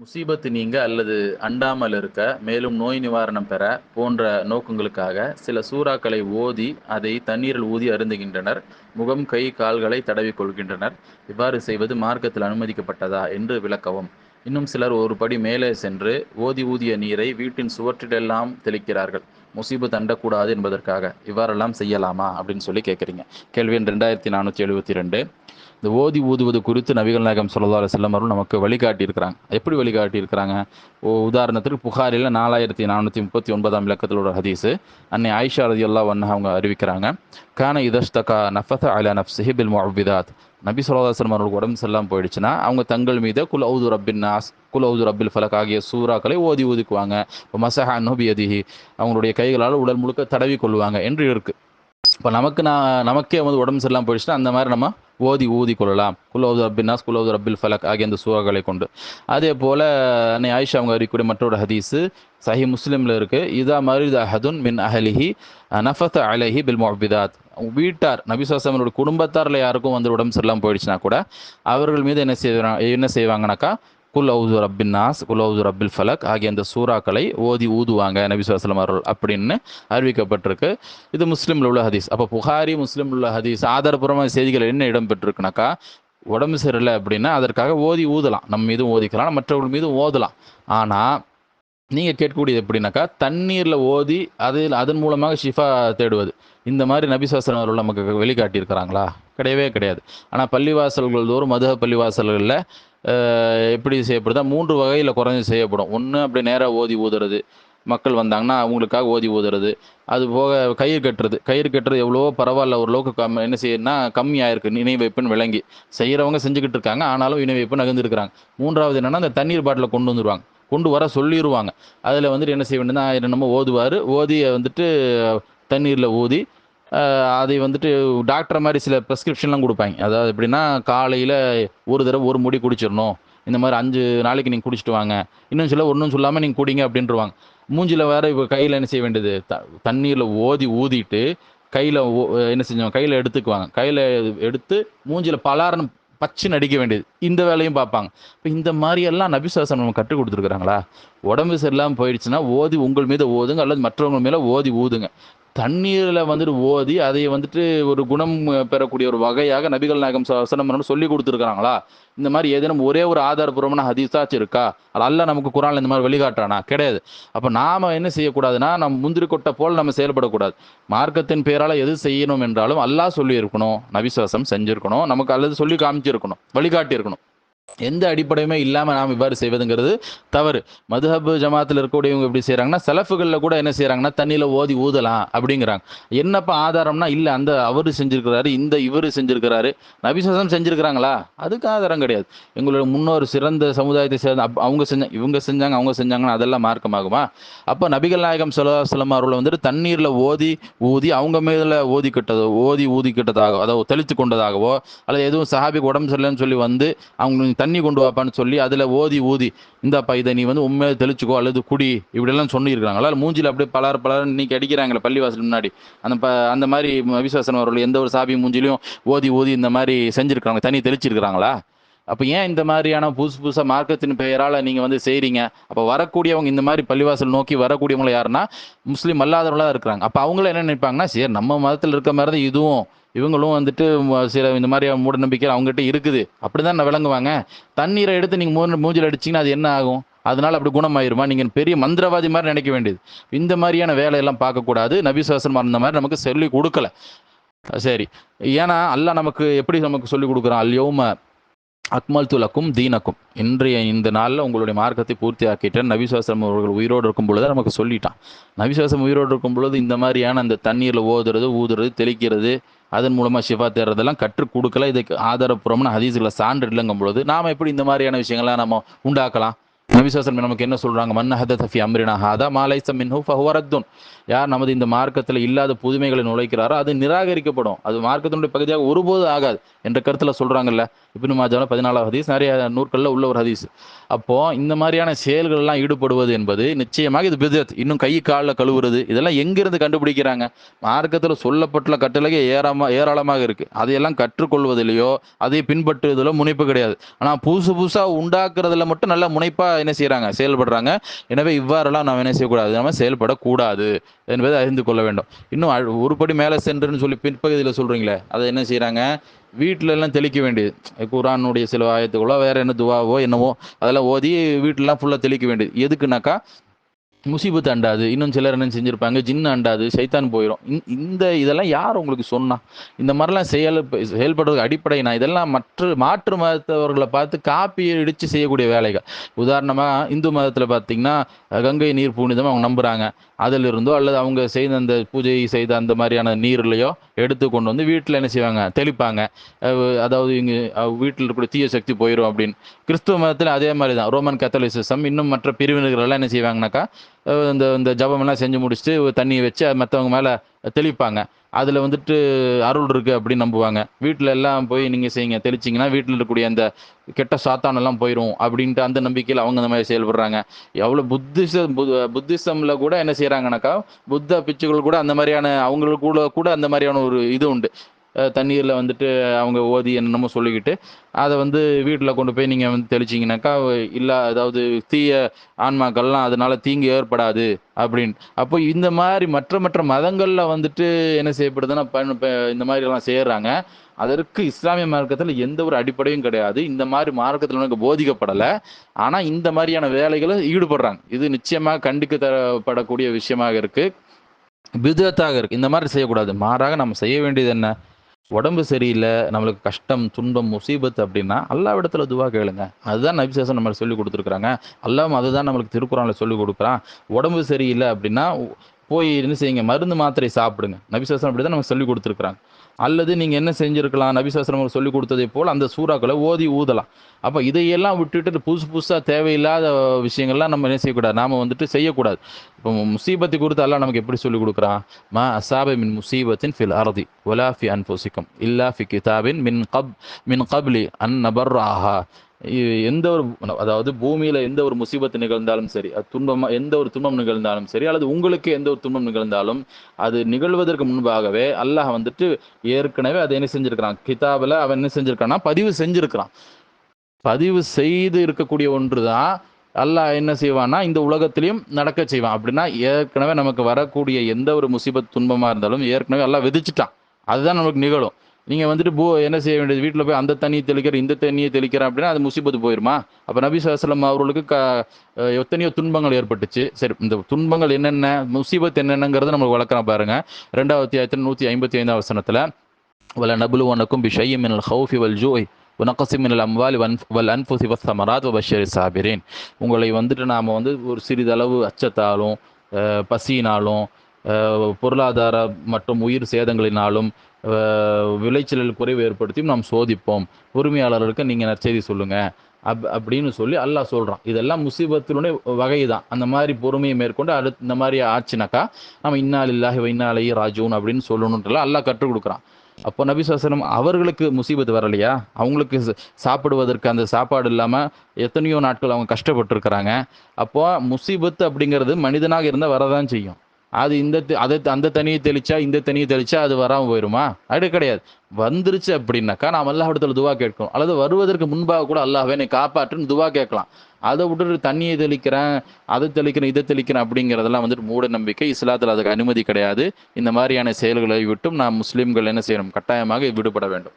முசீபத்து நீங்க அல்லது அண்டாமல் இருக்க மேலும் நோய் நிவாரணம் பெற போன்ற நோக்கங்களுக்காக சில சூறாக்களை ஓதி அதை தண்ணீரில் ஊதி அருந்துகின்றனர். முகம் கை கால்களை தடவி கொள்கின்றனர். இவ்வாறு செய்வது மார்க்கத்தில் அனுமதிக்கப்பட்டதா என்று விளக்கவும். இன்னும் சிலர் ஒரு படி மேலே சென்று ஓதி ஊதிய நீரை வீட்டின் சுவற்றிலெல்லாம் தெளிக்கிறார்கள். முசீபத் அண்டக்கூடாது என்பதற்காக இவ்வாறெல்லாம் செய்யலாமா அப்படின்னு சொல்லி கேட்குறீங்க. கேள்வி எண் ரெண்டாயிரத்தி நானூற்றி எழுபத்தி ரெண்டு. இந்த ஓதி ஊதுவது குறித்து நபிகள் நாயகம் ஸல்லல்லாஹு அலைஹி அவர்கள் நமக்கு வழிகாட்டியிருக்கிறாங்க. எப்படி வழிகாட்டியிருக்கிறாங்க? ஓ உதாரணத்துக்கு புகாரில் நாலாயிரத்தி நானூற்றி முப்பத்தி ஒன்பதாம் இலக்கத்தில் ஒரு ஹதீஸு அன்னை ஆயிஷா ரதியல்லா ஒன்று அவங்க அறிவிக்கிறாங்க. கான இதஷ்தகா நஃபத அலா நஃப் சிஹிபில் முஅவ்விதாத். நபி சொல்லாஸ்லம் அவர்களுக்கு உடம்பு செல்லாமல் போயிடுச்சுன்னா அவங்க தங்கள் மீது குல் ஔது ரப்பின் நாஸ் குல் ஔது ரப்பில் ஃபலக் ஆகிய சூறாக்களை ஓதி ஊதிக்குவாங்க. இப்போ மசஹா அதிஹி அவங்களுடைய கைகளால் உடல் முழுக்க தடவி கொள்வாங்க என்று இருக்குது இப்போ நமக்கு நான் நமக்கே வந்து உடம்பு சரியில்லாம போயிடுச்சுன்னா அந்த மாதிரி நம்ம ஓதி ஊதி கொள்ளலாம் குலோது ரப்பின்னாஸ் குலோது ரப்பில் ஃபலக் ஆகிய அந்த சூறாக்களை கொண்டு அதே போல் அன்னை ஆயிஷா அவங்க அறிக்கூடிய மற்றொரு ஹதீஸு சஹி முஸ்லீமில் இருக்குது இதா மரித் அஹதுன் மின் அஹலிஹி நஃபத் அலஹி பில் முஅபிதாத் வீட்டார் நபிசாசமனோட குடும்பத்தாரில் யாருக்கும் வந்து உடம்பு சரியில்லாமல் போயிடுச்சுன்னா கூட அவர்கள் மீது என்ன செய்வாங்க என்ன செய்வாங்கனாக்கா குல் அவுது ரப்பின் நாஸ் குல் அவுது ரப்பில் ஃபலக் ஆகிய அந்த சூறாக்களை ஓதி ஊதுவாங்க நபி சுவாசலம் அவர்கள் அப்படின்னு அறிவிக்கப்பட்டிருக்கு. இது முஸ்லீமில் உள்ள ஹதீஸ். அப்போ புகாரி முஸ்லீமில் உள்ள ஹதீஸ். ஆதாரபூர்வமான செய்திகள் என்ன இடம் பெற்றிருக்குனாக்கா உடம்பு சரியில்லை அப்படின்னா அதற்காக ஓதி ஊதலாம். நம்ம மீதும் ஓதிக்கலாம் மற்றவர்கள் மீதும் ஓதலாம். ஆனால் நீங்கள் கேட்கக்கூடியது எப்படின்னாக்கா தண்ணீரில் ஓதி அதில் அதன் மூலமாக ஷிஃபா தேடுவது. இந்த மாதிரி நபிசாசனம் அவர்கள் நமக்கு வெளிக்காட்டியிருக்கிறாங்களா? கிடையவே கிடையாது. ஆனால் பள்ளிவாசல்கள் தோறும் மதுக பள்ளிவாசல்களில் எப்படி செய்யப்படுதா? மூன்று வகையில் குறைஞ்சி செய்யப்படும். ஒன்று அப்படி நேராக ஓதி ஊதுறது. மக்கள் வந்தாங்கன்னா அவங்களுக்காக ஓதி ஊதுறது. அது போக கயிறு கட்டுறது. கயிறு கட்டுறது எவ்வளோ பரவாயில்ல. ஓரளவுக்கு கம் என்ன செய்யணும்னா கம்மியாயிருக்கு. இணை வைப்புன்னு விளங்கி. செய்கிறவங்க செஞ்சுக்கிட்டு இருக்காங்க. ஆனாலும் இணை வைப்பு மூன்றாவது என்னென்னா அந்த தண்ணீர் பாட்டில் கொண்டு வந்துடுவாங்க கொண்டு வர சொல்லிடுவாங்க அதில் வந்துட்டு என்ன செய்ய வேண்டியதுன்னா என்னமோ ஓதுவார். ஓதி வந்துட்டு தண்ணீரில் ஊதி அதை வந்துட்டு டாக்டர் மாதிரி சில ப்ரெஸ்கிரிப்ஷன்லாம் கொடுப்பாங்க. அதாவது எப்படின்னா காலையில் ஒரு தடவை ஒரு முடி குடிச்சிடணும். இந்த மாதிரி அஞ்சு நாளைக்கு நீங்கள் குடிச்சிட்டு வாங்க. இன்னும் சில ஒன்றும் சொல்லாமல் நீங்கள் குடிங்க அப்படின்ட்டுருவாங்க மூஞ்சில் வேறு இப்போ கையில் என்ன செய்ய வேண்டியது? த தண்ணீரில் ஓதி ஊதிட்டு கையில் என்ன செஞ்சோம் கையில் எடுத்துக்குவாங்க. கையில் எடுத்து மூஞ்சில் பலாரன்னு பச்சுன்னு அடிக்க வேண்டியது. இந்த வேலையும் பார்ப்பாங்க. இப்போ இந்த மாதிரியெல்லாம் நபிசாசனம் நம்ம கற்றுக் கொடுத்துருக்குறாங்களா? உடம்பு சரியில்லாமல் போயிடுச்சுன்னா ஓதி உங்கள் மீது ஓதுங்க. அல்லது மற்றவங்க மேலே ஓதி ஊதுங்க. தண்ணீரில் வந்துட்டு ஓதி அதை வந்துட்டு ஒரு குணம் பெறக்கூடிய ஒரு வகையாக நபிகள் நாயகம் வசனம் சொல்லி கொடுத்துருக்காங்களா இந்த மாதிரி ஏதேனும் ஒரே ஒரு ஆதாரபூர்வமான ஹதீஸாச்சு இருக்கா? அது அல்ல நமக்கு குரான் இந்த மாதிரி வழிகாட்டானா கிடையாது. அப்போ நாம் என்ன செய்யக்கூடாதுன்னா நம்ம முந்திரி கொட்டை போல் நம்ம செயல்படக்கூடாது. மார்க்கத்தின் பேரால் எது செய்யணும் என்றாலும் அல்லாஹ் சொல்லியிருக்கணும். நபிசுவாசம் செஞ்சுருக்கணும். நமக்கு அல்லது சொல்லி காமிச்சிருக்கணும். வழிகாட்டியிருக்கணும். எந்த அடிப்படையுமே இல்லாமல் நாம் இவ்வாறு செய்வதுங்கிறது தவறு. மதுஹப் ஜமாத்தில் இருக்கக்கூடியவங்க எப்படி செய்கிறாங்கன்னா செலஃபுகளில் கூட என்ன செய்கிறாங்கன்னா தண்ணியில் ஓதி ஊதலாம் அப்படிங்கிறாங்க. என்னப்பா ஆதாரம்னா இல்லை அந்த அவர் செஞ்சுருக்கிறாரு இந்த இவர் செஞ்சுருக்கிறாரு. நபிசாசம் செஞ்சுருக்கிறாங்களா? அதுக்கு ஆதாரம் கிடையாது. எங்களோட முன்னோர் சிறந்த சமுதாயத்தை சேர்ந்த அப் அவங்க செஞ்சாங்க இவங்க செஞ்சாங்க அவங்க செஞ்சாங்கன்னா அதெல்லாம் மார்க்கமாகுமா? அப்போ நபிகள் நாயகம் சொல்லாஸ்லம் அவர்கள் வந்துட்டு தண்ணீரில் ஓதி ஊதி அவங்க மேல ஓதி கிட்டதோ ஓதி ஊதிக்கிட்டதாக அதாவது தெளித்து கொண்டதாகவோ அல்லது எதுவும் சஹாபிக்கு உடம்பு சரியில்லைன்னு சொல்லி வந்து அவங்க தண்ணி கொண்டு வாப்பான்னு சொல்லி அதில் ஓதி ஊதி இந்தாப்பா இதை நீ வந்து உண்மையாக தெளிச்சுக்கோ அல்லது குடி இப்படியெல்லாம் சொல்லியிருக்காங்களா மூஞ்சில் அப்படியே பலர் பலர் இன்னைக்கு அடிக்கிறாங்களே பள்ளிவாசல் முன்னாடி. அந்த ப அந்த மாதிரி விசுவாசன் அவர்கள் எந்த ஒரு சாபி மூஞ்சிலையும் ஓதி ஊதி இந்த மாதிரி செஞ்சுருக்காங்க தண்ணி தெளிச்சிருக்கிறாங்களா? அப்போ ஏன் இந்த மாதிரியான புதுசு புதுசாக மார்க்கத்தின் பெயரால் நீங்கள் வந்து செய்கிறீங்க அப்போ வரக்கூடியவங்க இந்த மாதிரி பள்ளிவாசல் நோக்கி வரக்கூடியவங்க யாருன்னா முஸ்லீம் அல்லாதவங்களாக இருக்கிறாங்க. அப்போ அவங்கள என்ன நினைப்பாங்கன்னா சரி நம்ம மதத்தில் இருக்க மாதிரி தான் இதுவும் இவங்களும் வந்துட்டு சில இந்த மாதிரி மூட நம்பிக்கை அவங்ககிட்ட இருக்குது. அப்படி தான் விளங்குவாங்க? தண்ணீரை எடுத்து நீங்கள் மூணு மூஞ்சில் அடிச்சிங்கன்னா அது என்ன ஆகும்? அதனால் அப்படி குணமாயிருமா? நீங்கள் பெரிய மந்திரவாதி மாதிரி நினைக்க வேண்டியது. இந்த மாதிரியான வேலையெல்லாம் பார்க்கக்கூடாது. நபிசாசனம் அந்த மாதிரி நமக்கு சொல்லி கொடுக்கல. சரி. ஏன்னா அல்ல நமக்கு எப்படி நமக்கு சொல்லி கொடுக்குறான்? அல்யோம அக்மல் துலக்கும் தீனக்கும். இன்றைய இந்த நாளில் உங்களுடைய மார்க்கத்தை பூர்த்தி ஆக்கிட்டேன் நபிசுவாசம் அவர்கள் உயிரோடு இருக்கும் பொழுது நமக்கு சொல்லிட்டான். நபிசுவாசம் உயிரோடு இருக்கும் பொழுது இந்த மாதிரியான அந்த தண்ணீரில் ஓதுறது ஊதுறது தெளிக்கிறது அதன் மூலமாக ஷிஃபா தேர்றதெல்லாம் கற்றுக் கொடுக்கல. இதுக்கு ஆதாரப்பூர்வமான ஹதீஸுகளை சான்று இல்லைங்கும் பொழுது நாம் எப்படி இந்த மாதிரியான விஷயங்கள்லாம் நம்ம உண்டாக்கலாம்? நபிசாசன் நமக்கு என்ன சொல்கிறாங்க மன்ன ஹத ஃபி அம்ரினா ஹாதா மாலைசம் மின்ஹு ஃபஹுவரத்துன் யார் நமது இந்த மார்க்கத்தில் இல்லாத புதுமைகளை நுழைக்கிறாரோ அது நிராகரிக்கப்படும். அது மார்க்கத்தினுடைய பகுதியாக ஒருபோது ஆகாது என்ற கருத்தில் சொல்கிறாங்கல்ல இப்னு மாஜாவில் பதினாலாவது ஹதீஸ் நிறைய நூற்களில் உள்ள ஒரு ஹதீஸ். அப்போது இந்த மாதிரியான செயல்கள்லாம் ஈடுபடுவது என்பது நிச்சயமாக இது பிதத் இன்னும் கை காலில் கழுவுறது இதெல்லாம் எங்கிருந்து கண்டுபிடிக்கிறாங்க? மார்க்கத்தில் சொல்லப்பட்டுள்ள கட்டளைಗೆ ஏராம ஏராளமாக இருக்குது அதையெல்லாம் கற்றுக்கொள்வதிலையோ அதை பின்பற்றுவதிலோ முனைப்பு கிடையாது. ஆனால் புதுசு புதுசாக உண்டாக்குறதுல மட்டும் நல்ல முனைப்பாக என்ன செய்கிறாங்க செயல்படுறாங்க. எனவே இவ்வாறெல்லாம் நாம் என்ன செய்யக்கூடாது? நம்ம செயல்படக்கூடாது என்பதை அறிந்து கொள்ள வேண்டும். இன்னும் ஒருபடி ஒரு படி மேலே சென்றுன்னு சொல்லி பின்பகுதியில் சொல்கிறீங்களே அதை என்ன செய்கிறாங்க வீட்டிலலாம் தெளிக்க வேண்டியது. குரானுடைய சில ஆயத்துக்களோ வேற என்ன துவாவோ என்னவோ அதெல்லாம் ஓதி வீட்டிலலாம் ஃபுல்லாக தெளிக்க வேண்டியது. எதுக்குனாக்கா முசிபத்து அண்டாது இன்னும் சிலர் என்ன செஞ்சுருப்பாங்க ஜின்னு அண்டாது சைத்தான் போயிடும் இந்த இதெல்லாம் யார் உங்களுக்கு சொன்னா? இந்த மாதிரிலாம் செயல் செயல்படுறதுக்கு அடிப்படை நான் இதெல்லாம் மற்ற மாற்று மதத்தவர்களை பார்த்து காப்பி இடித்து செய்யக்கூடிய வேலைகள். உதாரணமாக இந்து மதத்தில் பார்த்தீங்கன்னா கங்கை நீர் புனிதம் அவங்க நம்புகிறாங்க அதில் இருந்தோ அல்லது அவங்க செய்த அந்த பூஜை செய்த அந்த மாதிரியான நீர்லையோ எடுத்து கொண்டு வந்து வீட்டில் என்ன செய்வாங்க? தெளிப்பாங்க. அதாவது இங்கே வீட்டில் இருக்கக்கூடிய தீய சக்தி போயிடும் அப்படின்னு. கிறிஸ்துவ மதத்தில் அதே மாதிரி தான். ரோமன் கத்தோலிசிசம் இன்னும் மற்ற பிரிவினர்கள் எல்லாம் என்ன செய்வாங்கனாக்கா இந்த இந்த ஜபமெல்லாம் செஞ்சு முடிச்சுட்டு தண்ணியை வச்சு மற்றவங்க மேலே தெளிப்பாங்க. அதில் வந்துட்டு அருள் இருக்குது அப்படின்னு நம்புவாங்க. வீட்டில் எல்லாம் போய் நீங்கள் செய்யுங்க தெளிச்சிங்கன்னா வீட்டில் இருக்கக்கூடிய அந்த கெட்ட சாத்தானெல்லாம் போயிடும் அப்படின்ட்டு அந்த நம்பிக்கையில் அவங்க அந்த மாதிரி செயல்படுறாங்க. எவ்வளோ புத்திச புத்திசமில் கூட என்ன செய்கிறாங்கனாக்கா புத்த பிச்சுகள் கூட அந்த மாதிரியான அவங்களுக்கு கூட கூட அந்த மாதிரியான ஒரு இது உண்டு. தண்ணீரில் வந்துட்டு அவங்க ஓதி என்னென்னமோ சொல்லிக்கிட்டு அதை வந்து வீட்டில் கொண்டு போய் நீங்கள் வந்து தெளிச்சிங்கனாக்கா இல்லை அதாவது தீய ஆன்மாக்கள்லாம் அதனால தீங்கு ஏற்படாது அப்படின்னு. அப்போ இந்த மாதிரி மற்ற மற்ற மதங்களில் வந்துட்டு என்ன செய்யப்படுதுன்னா பண் இந்த மாதிரிலாம் செய்கிறாங்க அதற்கு இஸ்லாமிய மார்க்கத்தில் எந்த ஒரு அடிப்படையும் கிடையாது. இந்த மாதிரி மார்க்கத்தில் எனக்கு போதிக்கப்படலை. ஆனால் இந்த மாதிரியான வேலைகளை ஈடுபடுறாங்க. இது நிச்சயமாக கண்டிக்க தரப்படக்கூடிய விஷயமாக இருக்குது விதத்தாக இருக்குது இந்த மாதிரி செய்யக்கூடாது. மாறாக நம்ம செய்ய வேண்டியது என்ன? உடம்பு சரியில்லை நம்மளுக்கு கஷ்டம் துன்பம் முசீபத் அப்படின்னா அல்லாவிடத்துல துவா கேளுங்க. அதுதான் நபிசாசன் நம்ம சொல்லி கொடுத்துருக்குறாங்க. அல்லாவும் அதுதான் நம்மளுக்கு திருக்குறான்ல சொல்லி கொடுக்குறான். உடம்பு சரியில்லை அப்படின்னா போய் என்ன செய்யுங்க மருந்து மாத்திரை சாப்பிடுங்க. நபிசாசன் அப்படி தான் நம்ம சொல்லி கொடுத்துருக்குறாங்க. அல்லது நீங்கள் என்ன செஞ்சுருக்கலாம்? நபிசாஸ்திரம் சொல்லி கொடுத்ததை போல் அந்த சூறாக்களை ஓதி ஊதலாம். அப்போ இதையெல்லாம் விட்டுட்டு புதுசு புதுசாக தேவையில்லாத விஷயங்கள்லாம் நம்ம என்ன செய்யக்கூடாது? நாம் வந்துட்டு செய்யக்கூடாது. இப்போ முசீபத்தை குறித்து எல்லாம் நமக்கு எப்படி சொல்லி கொடுக்குறான்? மா அசாபை மின் முசீபத்தின் ஃபில் அர்தி ஒலா ஃபி அன்ஃபுசிக்கும் இல்லா ஃபி கிதாபின் மின் கப் மின் கப்லி அன் நபர் ஆஹா எந்த ஒரு அதாவது பூமியில எந்த ஒரு முசீபத்து நிகழ்ந்தாலும் சரி அது துன்பமா எந்த ஒரு துன்பம் நிகழ்ந்தாலும் சரி அல்லது உங்களுக்கு எந்த ஒரு துன்பம் நிகழ்ந்தாலும் அது நிகழ்வதற்கு முன்பாகவே அல்லாஹ் வந்துட்டு ஏற்கனவே அதை என்ன செஞ்சிருக்கிறான்? கிதாபில் அவன் என்ன செஞ்சிருக்கான்னா பதிவு செஞ்சிருக்கிறான். பதிவு செய்து இருக்கக்கூடிய ஒன்று தான் அல்லாஹ் என்ன செய்வான்னா இந்த உலகத்திலையும் நடக்க செய்வான். அப்படின்னா ஏற்கனவே நமக்கு வரக்கூடிய எந்த ஒரு முசீபத் துன்பமா இருந்தாலும் ஏற்கனவே எல்லாம் விதிச்சுட்டான். அதுதான் நமக்கு நிகழும். நீங்கள் வந்துட்டு பூ என்ன செய்ய வேண்டியது? வீட்டில் போய் அந்த தண்ணியை தெளிக்கிற இந்த தண்ணியை தெளிக்கிறேன் அப்படின்னா அது முசீபத்து போயிருமா? அப்போ நபி சாஸ்லம் அவர்களுக்கு க எத்தனையோ துன்பங்கள் ஏற்பட்டுச்சு. சரி இந்த துன்பங்கள் என்னென்ன முசீபத் என்னென்னங்கிறத நம்மளுக்கு வளர்க்குறோம் பாருங்கள் ரெண்டாவது அத்தியாயத்தில் நூற்றி ஐம்பத்தி ஐந்து வசனத்தில் வல நபுலு ஒனக்கும் பிஷைய மினல் ஹவுஃபி வல் ஜோய் உனக்கசி மினல் அம்வாலி வன் வல் அன்ஃபுசி வசமராத் பஷரி சாபிரேன் உங்களை வந்துட்டு நாம் வந்து ஒரு சிறிதளவு அச்சத்தாலும் பசியினாலும் பொருளாதார மற்றும் உயிர் சேதங்களினாலும் விளைச்சலில் குறைவு ஏற்படுத்தியும் நாம் சோதிப்போம். உரிமையாளர்களுக்கு நீங்கள் நற்செய்தி சொல்லுங்கள் அப் அப்படின்னு சொல்லி அல்லாஹ் சொல்கிறான் இதெல்லாம் முசீபத்தினுடைய வகை தான் அந்த மாதிரி பொறுமையை மேற்கொண்டு அடு இந்த மாதிரி ஆச்சுனாக்கா நம்ம இன்னால் இல்லாஹி இன்னாலை ராஜூன் அப்படின்னு சொல்லணுன்றலாம் அல்லாஹ் கற்றுக் கொடுக்குறான். அப்போ நபி சாசனம் அவர்களுக்கு முசீபத்து வரலையா? அவங்களுக்கு சாப்பிடுவதற்கு அந்த சாப்பாடு இல்லாமல் எத்தனையோ நாட்கள் அவங்க கஷ்டப்பட்டுருக்கிறாங்க. அப்போ முசீபத்து அப்படிங்கிறது மனிதனாக இருந்தால் வரதான் செய்யும். அது இந்த தி- அதை அந்த தண்ணியை தெளிச்சா இந்த தண்ணியை தெளிச்சா அது வராமல் போயிடுமா அது கிடையாது. வந்துருச்சு அப்படின்னாக்கா நாம் அல்லாஹிடத்துல துவா கேட்கணும். அல்லது வருவதற்கு முன்பாக கூட அல்லாஹ் என்னை காப்பாற்றுன்னு துவா கேட்கலாம். அதை விட்டுட்டு தண்ணியை தெளிக்கிறேன் அதை தெளிக்கிறேன் இதை தெளிக்கிறேன் அப்படிங்கிறதெல்லாம் வந்துட்டு மூட நம்பிக்கை. இஸ்லாத்தில் அதுக்கு அனுமதி கிடையாது. இந்த மாதிரியான செயல்களை விட்டும் நாம் முஸ்லீம்கள் என்ன செய்யணும்? கட்டாயமாக விடுபட வேண்டும்.